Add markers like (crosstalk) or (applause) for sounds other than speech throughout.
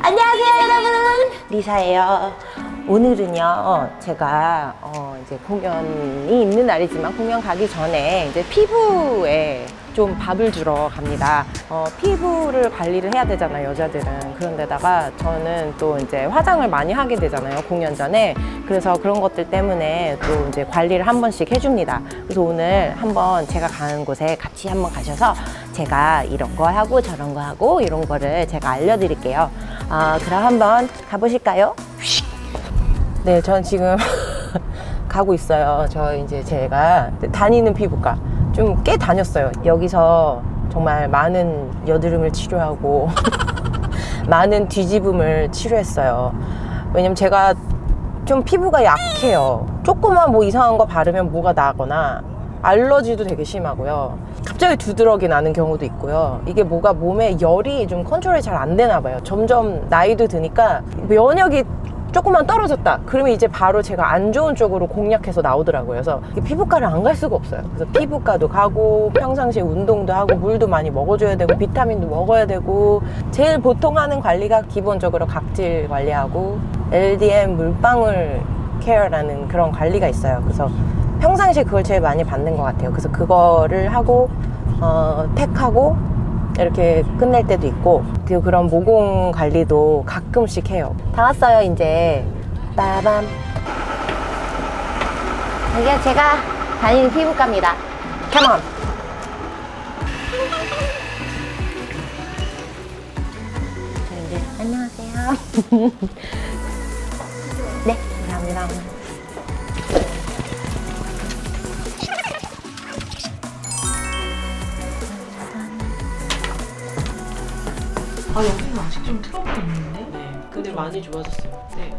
안녕하세요 여러분. 리사예요. 오늘은요 제가 어, 이제 공연이 있는 날이지만 공연 가기 전에 이제 피부에 좀 밥을 주러 갑니다. 어, 피부를 관리를 해야 되잖아요 여자들은. 그런데다가 저는 또 이제 화장을 많이 하게 되잖아요 공연 전에. 그래서 그런 것들 때문에 또 이제 관리를 한 번씩 해줍니다. 그래서 오늘 한번 제가 가는 곳에 같이 한번 가셔서 제가 이런 거 하고 저런 거 하고 이런 거를 제가 알려드릴게요. 아, 그럼 한번 가보실까요? 네, 전 지금 (laughs) 가고 있어요. 저 이제 제가 다니는 피부과 좀 꽤 다녔어요. 여기서 정말 많은 여드름을 치료하고 (laughs) 많은 뒤집음을 치료했어요. 왜냐면 제가 좀 피부가 약해요. 조그만 뭐 이상한 거 바르면 뭐가 나거나 알러지도 되게 심하고요. 갑자기 두드러기 나는 경우도 있고요. 이게 뭐가 몸에 열이 좀 컨트롤이 잘 안 되나 봐요. 점점 나이도 드니까 면역이 조금만 떨어졌다. 그러면 이제 바로 제가 안 좋은 쪽으로 공략해서 나오더라고요. 그래서 피부과를 안 갈 수가 없어요. 그래서 피부과도 가고 평상시에 운동도 하고 물도 많이 먹어줘야 되고 비타민도 먹어야 되고 제일 보통 하는 관리가 기본적으로 각질 관리하고 LDM 물방울 케어라는 그런 관리가 있어요. 그래서 평상시에 그걸 제일 많이 받는 것 같아요. 그래서 그거를 하고 어, 택하고 이렇게 끝낼 때도 있고 그리고 그런 모공 관리도 가끔씩 해요. 다 왔어요 이제 빠밤. 이게 제가 다니는 피부과입니다. 컴온. 안녕하세요. (laughs) 네, 감사합니다. 아 여기는 아직 좀 트러블 있는데? 네, 근데 많이 좋아졌어요. 네.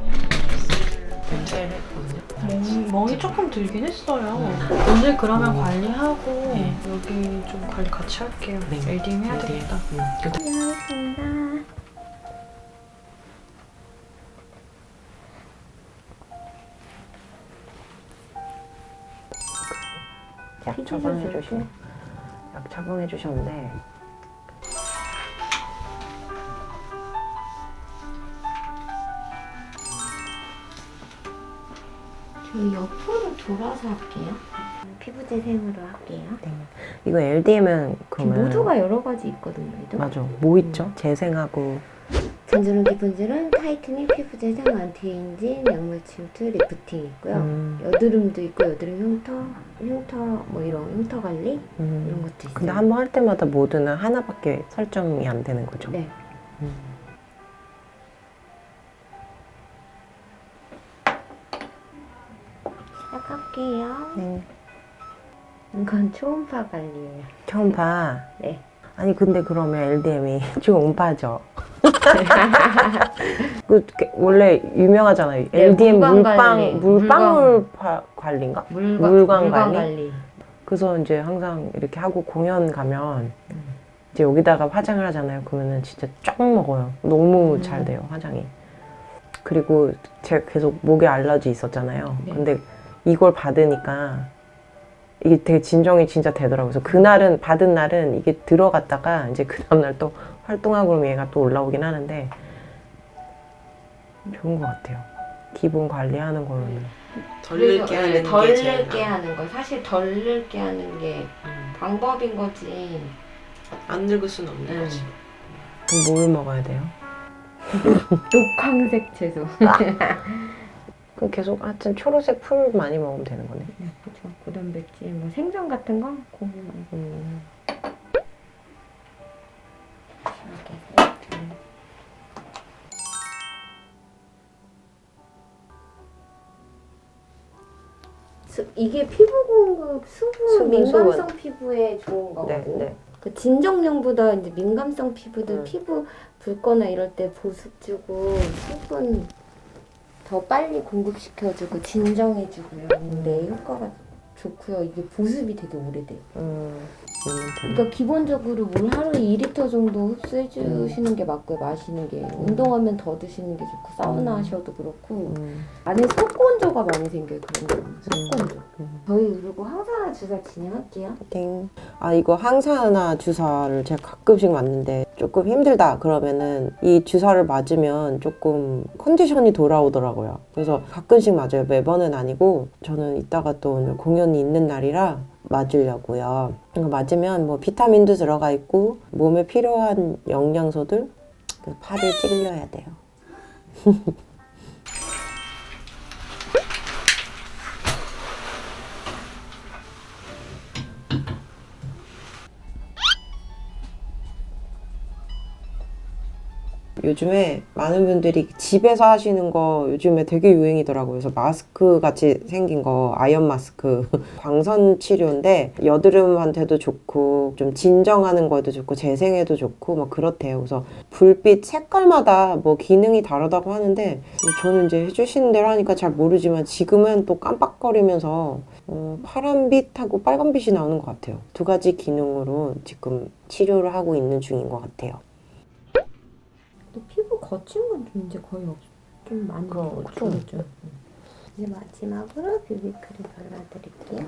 변제를 했거든요. 멍, 멍이 조금 들긴 했어요. 오늘 그러면 음. 관리하고 네. 여기 좀 관리 같이 할게요. 네. LDM 해야 LDM. 되겠다. 음, 그 안녕하십니다. 주신 약 처방해 주셨는데 저희 옆으로 돌아서 할게요. 피부 재생으로 할게요. 네. 이거 LDM은 그러면 모두가 여러 가지 있거든요. 얘도. 맞아 뭐 있죠? 재생하고 전주름 기본주름, 타이트닝, 피부 재생, 안티에인징, 약물 치유트, 리프팅 있고요. 음, 여드름도 있고 여드름 흉터, 흉터 뭐 이런 흉터 관리 음. 이런 것도 있어요. 근데 한 번 할 때마다 모두는 하나밖에 설정이 안 되는 거죠? 네. 음. 시작할게요. 네. 이건 초음파 관리예요. 봐. 네. 아니 근데 그러면 LDM이 좀 (laughs) 음파죠. (laughs) 그그 원래 유명하잖아요. 네, LDM 물광 물방 관리. 물방울 파- 관리인가? 물광, 물광 관리? 관리. 그래서 이제 항상 이렇게 하고 공연 가면 음. 이제 여기다가 화장을 하잖아요. 그러면은 진짜 쫙 먹어요. 너무 음. 잘 돼요 화장이. 그리고 제가 계속 목에 알러지 있었잖아요. 네. 근데 이걸 받으니까 이게 되게 진정이 진짜 되더라고요. 그래서 그날은 받은 날은 이게 들어갔다가 이제 그 다음날 또 활동하고 그러면 얘가 또 올라오긴 하는데 좋은 것 같아요. 기본 관리하는 걸로는. 덜 늙게 하는 게덜 제일 늙게 나아. 하는 거 사실 덜 늙게 하는 게 음, 방법인 거지. 안 늙을 수는 없는 음. 거지. 그럼 뭘 먹어야 돼요? (laughs) 녹황색 채소. (laughs) 그럼 계속 하여튼 초록색 풀 많이 먹으면 되는 거네. 그렇죠. 고단백질, 뭐 생선 같은 거 고기 많이 음. 수, 이게 피부 공급 수분 수분, 민감성 피부에 좋은 네, 거거든요. 네. 그 진정용보다 이제 민감성 피부들 음. 피부 붉거나 이럴 때 보습 주고 수분 더 빨리 공급시켜주고 진정해주고요. 근데 효과가 좋고요. 이게 보습이 되게 오래돼요. 음, 그러니까 기본적으로 물 하루에 2리터 정도 흡수해 주시는 게 맞고요. 마시는 게 운동하면 더 드시는 게 좋고 사우나 하셔도 그렇고 음. 안에 석곤조가 많이 생겨요. 그런 거 석곤조. 저희 그리고 항산화 주사 진행할게요. 땡. 아 이거 항산화 주사를 제가 가끔씩 맞는데 조금 힘들다 그러면은 이 주사를 맞으면 조금 컨디션이 돌아오더라고요. 그래서 가끔씩 맞아요. 매번은 아니고 저는 이따가 또 오늘 공연 이 있는 날이라 맞으려고요. 이거 맞으면 뭐 비타민도 들어가 있고 몸에 필요한 영양소들 그 팔을 찔려야 돼요. (laughs) 요즘에 많은 분들이 집에서 하시는 거 요즘에 되게 유행이더라고요. 그래서 마스크 같이 생긴 거, 아이언 마스크. (laughs) 광선 치료인데 여드름한테도 좋고 좀 진정하는 거에도 좋고 재생에도 좋고 막 그렇대요. 그래서 불빛 색깔마다 뭐 기능이 다르다고 하는데 저는 이제 해주시는 대로 하니까 잘 모르지만 지금은 또 깜빡거리면서 어, 파란빛하고 빨간빛이 나오는 것 같아요. 두 가지 기능으로 지금 치료를 하고 있는 중인 것 같아요. 근데 피부 거친 건 좀 이제 거의 없, 좀 많이 줄었죠. 이제 마지막으로 뷰비크림 발라드릴게요.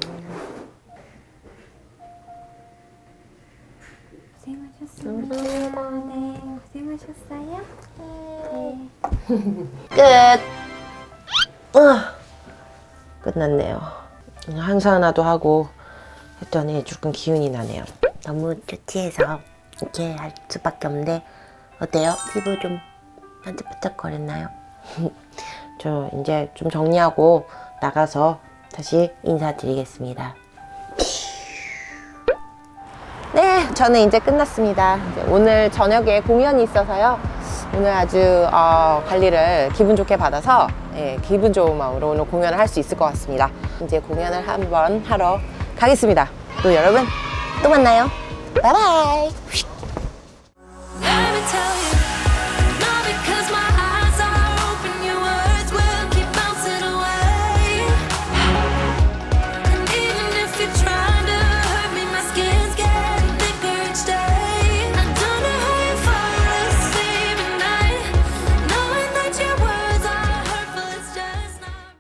고생하셨습니다. 네, 고생하셨어요. 네. 끝. 으, 끝났네요. 항산화도 하고 했더니 조금 기운이 나네요. 너무 초췌해서 이렇게 할 수밖에 없는데 어때요? 피부 좀 반짝반짝거렸나요? (laughs) 저 이제 좀 정리하고 나가서 다시 인사드리겠습니다. 네, 저는 이제 끝났습니다. 이제 오늘 저녁에 공연이 있어서요. 오늘 아주 어, 관리를 기분 좋게 받아서 예, 기분 좋은 마음으로 오늘 공연을 할 수 있을 것 같습니다. 이제 공연을 한번 하러 가겠습니다. 또 여러분 또 만나요. 바이바이. tell you